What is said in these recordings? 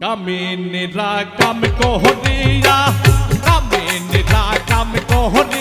কামিনীরা কাম কোহরিয়া কামিনীরা কাম কোহরিয়া কোথায়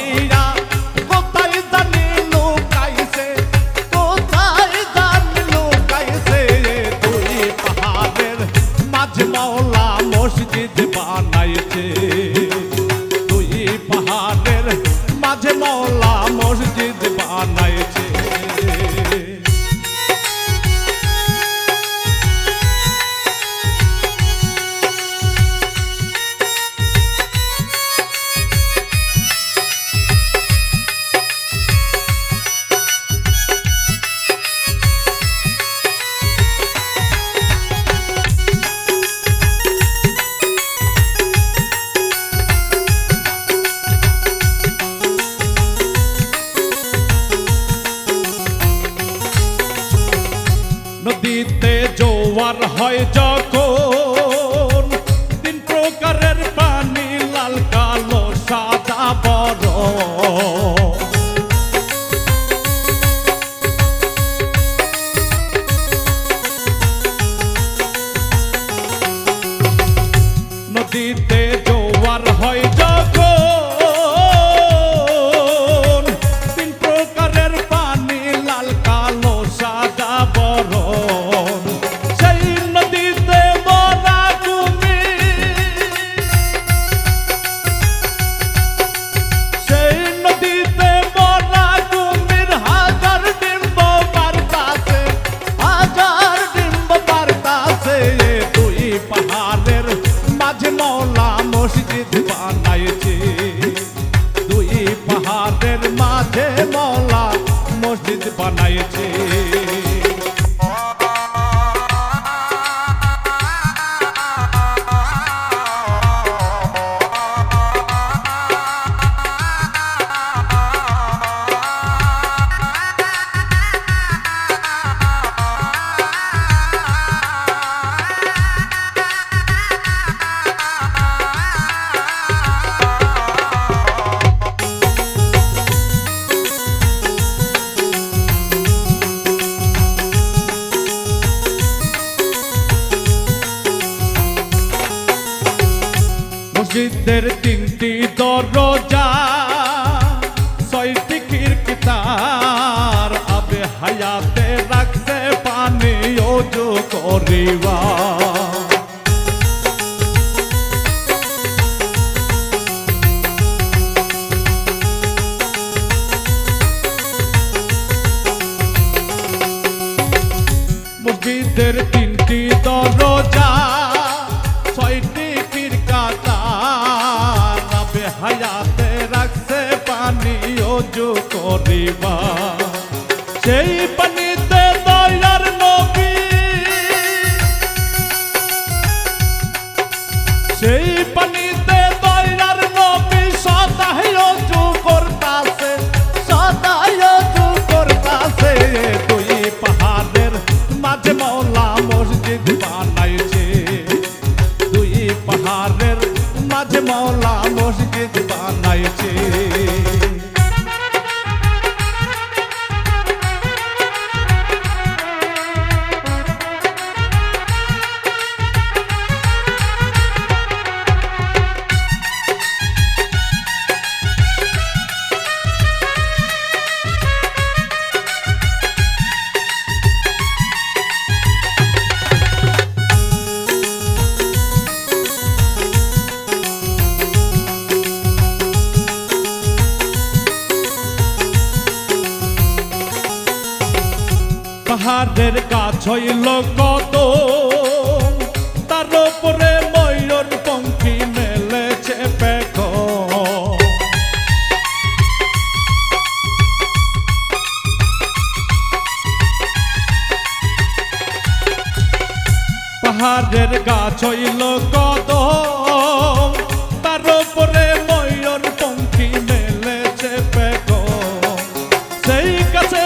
জোয়ার হয় যখন। তিন প্রকারের পানি লাল কালো সাদা বড়। নদীতে জোয়ার হয় মসজিদের তিনটি দরজা ছয়টি খিড়কিতার আবে হায়াতে রাখছে পানি ওজো করিবা। মসজিদের তিনটি দরজা হায়াতে রাখছে পানি ওজু করিবা। সেই পানিতে মসজিদ বানাইছে। পাহাড়ের গাছ হইল কত তার উপরে ময়ূর পঙ্খী মেলেছে পেখ পাহাড়ের গাছ হইল কত তার উপরে ময়ূর পঙ্খী মেলেছে পেখ সেই কাছে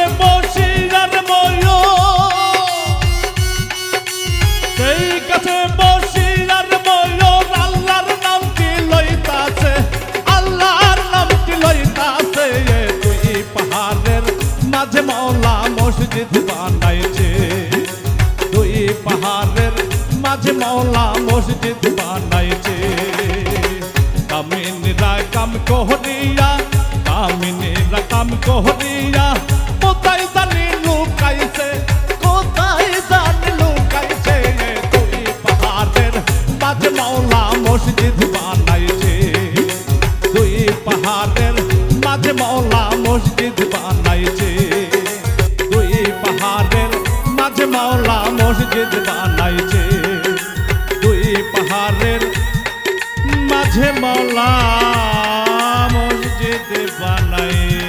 মাঝে মাওলা মসজিদ বানাইছে। কামিনীরা কাম কোহরিয়া, কামিনীরা কাম কোহরিয়া, কোথায় জানি লুকাইছে, কোথায় জানি লুকাইছে তুই পাহাড়ের মাঝে মাওলা মসজিদ বানাইছে। দুই পাহাড়ের মাঝে মাওলা মসজিদ বানাইছে। দুই পাহাড়ের মাঝে মাওলা মসজিদ বানাইছে। পাহাড়ের মাঝে মাওলা মসজিদ বানাইছে